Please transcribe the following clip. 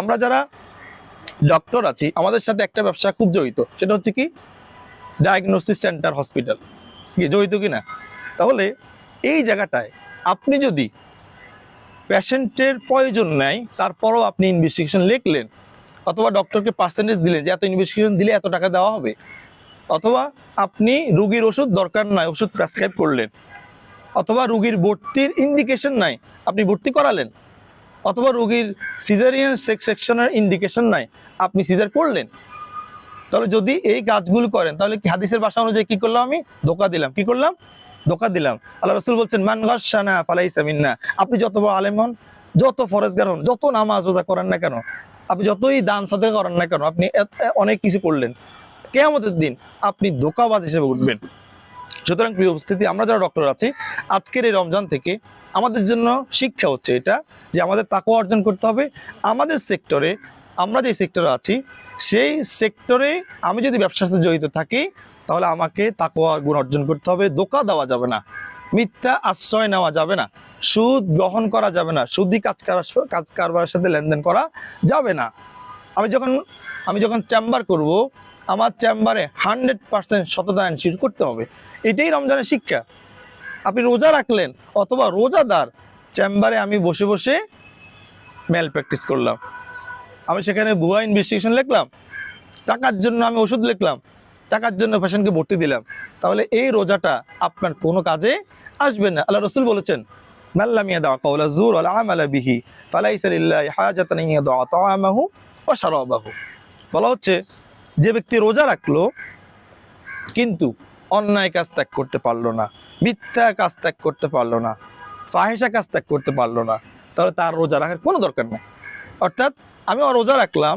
আমরা যারা ডক্টর আছি, আমাদের সাথে একটা ব্যবসা খুব জড়িত। সেটা হচ্ছে কি? ডায়াগনোসিস সেন্টার হসপিটাল কি, জড়িত কি না তাহলে এই জায়গাটায় আপনি যদি পেশেন্টের প্রয়োজন নেয় তারপরও আপনি ইনভেস্টিগেশন লিখলেন, অথবা ডক্টরকে পার্সেন্টেজ দিলেন যে এত ইনভেস্টিগেশন দিলে এত টাকা দেওয়া হবে, অথবা আপনি রুগীর ওষুধ দরকার নাই, ওষুধ প্রেসক্রাইব করলেন, অথবা রুগীর ভর্তির ইন্ডিকেশন নাই, আপনি ভর্তি করালেন অথবা রুগীর সিজারিয়ান সেকশনের ইন্ডিকেশন নাই। আপনি সিজার করলেন। তাহলে যদি এই কাজগুলো করেন, তাহলে কি হাদিসের ভাষা অনুযায়ী কি করলাম আমি? ধোকা দিলাম। কি করলাম? ধোকা দিলাম। আল্লাহ রসুল বলছেন, মান মিন্না। আপনি যত বড় আলেম হন, যত ফরেজগার হন, যত নামাজ রোজা করেন না কেন, আপনি যতই দান সাথে করেন না কেন, আপনি অনেক কিছু করলেন। কেয়ামতের দিন আপনি ধোকাবাজ হিসেবে উঠবেন। সুতরাং প্রিয় উপস্থিতি, আমরা যারা ডক্টর আছি, আজকের এই রমজান থেকে আমাদের জন্য শিক্ষা হচ্ছে এটা, যে আমাদের তাকওয়া অর্জন করতে হবে। আমাদের সেক্টরে আমরা যে সেক্টরে আছি, সেই সেক্টরে আমি যদি ব্যবসার সাথে জড়িত থাকি, তাহলে আমাকে তাকওয়া গুণ অর্জন করতে হবে। দোকা দেওয়া যাবে না। মিথ্যা আশ্রয় নেওয়া যাবে না। সুদ গ্রহণ করা যাবে না। সুদি কাজ কাজ কারবারের সাথে লেনদেন করা যাবে না। আমি যখন আমি যখন চেম্বার করব, আমার চেম্বারে হান্ড্রেড পার্সেন্ট সততা এনশিওর করতে হবে। এটাই রমজানের শিক্ষা। আপনি রোজা রাখলেন অথবা রোজাদার, চেম্বারে আমি বসে বসে মেল প্র্যাকটিস করলাম। আমি সেখানে ভুয়া ইনভেস্টিগেশন লিখলাম, টাকার জন্য আমি ওষুধ লিখলাম, টাকার জন্য ফ্যাশনকে ভর্তি দিলাম। তাহলে এই রোজাটা আপনার কোনো কাজে আসবে না। আল্লাহ রসুল বলেছেন কাওলা জুর বিহি, ফালাইসা লিল্লাহি হাজাতান ইয়াদা তাআমাহু ওয়া শারাবাহু। বলা হচ্ছে, যে ব্যক্তি রোজা রাখল, কিন্তু অন্যায় কাজ ত্যাগ করতে পারল না, মিথ্যা কাজ ত্যাগ করতে পারল না, ফাহেসা কাজ ত্যাগ করতে পারল না, তাহলে তার রোজা রাখার কোনো দরকার নেই। অর্থাৎ আমি রোজা রাখলাম